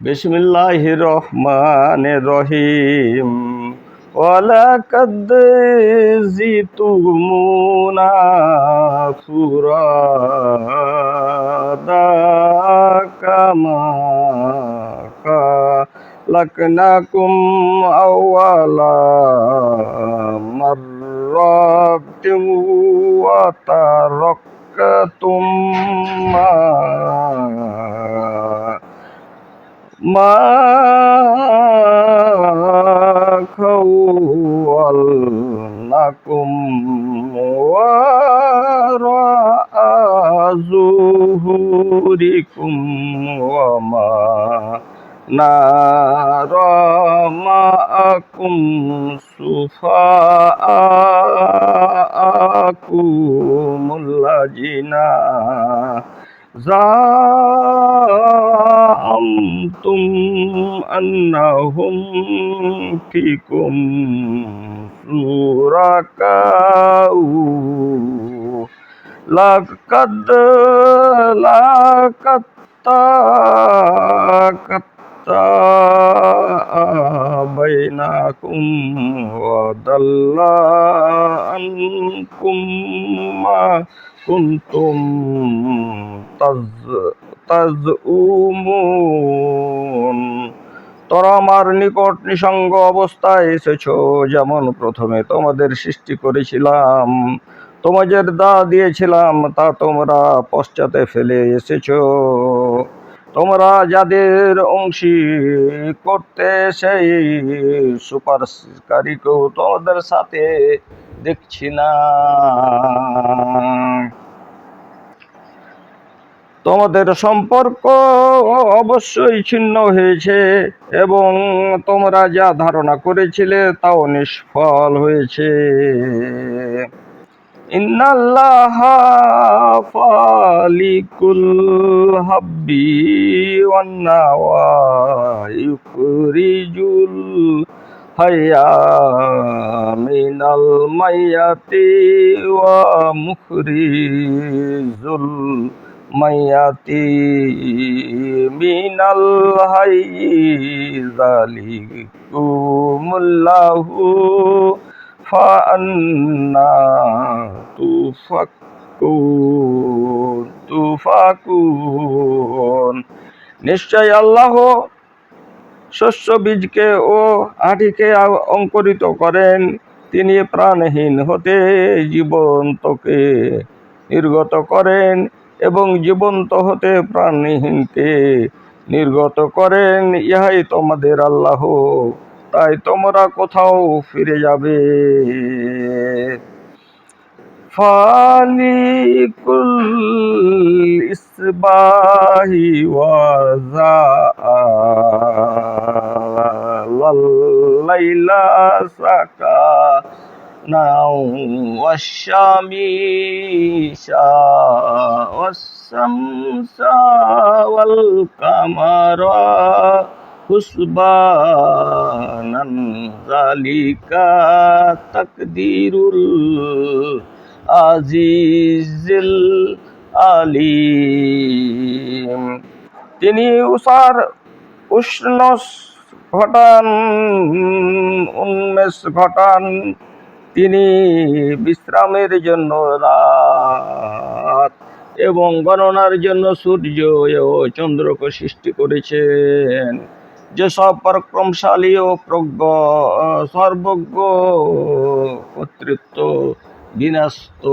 বিসমিল্লাহির রহমানির রহিম ওয়ালাকাদ জিতুমুনা ফুরাদা কামা মাররাতিন ওয়া তারাক্তুম মা ما خولناكم وراء ظهوركم وما نرى معكم سفاءكم الذين زعمتم أنهم فيكم شركاء لقد لقد بينكم وضل عنكم ما كنتم তাজউমুন। তোরা আমার নিকট নিসঙ্গ অবস্থায় এসেছ, যেমন প্রথমে তোমাদের সৃষ্টি করেছিলাম। তোমাদের দা দিয়েছিলাম, তা তোমরা পশ্চাতে ফেলে এসেছ। তোমরা যাদের অংশী করতে সেই সুপারকারীকেও তোমাদের সাথে দেখছি না। তোমাদের সম্পর্ক অবশ্যই ছিন্ন হয়েছে এবং তোমরা যা ধারণা করেছিলে তাও নিষ্ফল হয়েছে। ইন্নাল্লাহ ফালিকুল হাব্বি ওয়ান্নাওয়া হাইয়া মুখরিজুল মাইয়াতি মিনাল হাইয়ি যালিকুমুল্লাহু ফাআন্না তুফাকুন তুফাকুন। নিশ্চয় আল্লাহ শস্য বীজকে ও আটিকে অঙ্কুরিত করেন। তিনি প্রাণহীন হতে জীবন্তকে নির্গত করেন। এবং জীবন্ত হতে প্রাণহীনকে নির্গত করেন, ইহাই তোমাদের আল্লাহ। তাই তোমরা কোথাও ফিরে যাবে। লাইলা সাকা নাও ওয়াশামিশা ওয়াসামসা ওয়াল কামারা হুসবানান জালিকা তাকদিরুল আজিজিল আলিম তিনি উষার উষ্ণ ঘটান উন্মেষ ঘটান তিনি বিশ্রামের জন্য রাত এবং গণনার জন্য সূর্য ও চন্দ্রকে সৃষ্টি করেছেন। যেসব পরাক্রমশালী ও প্রজ্ঞ, সর্বজ্ঞ, কর্তৃত্ব বিনস্ত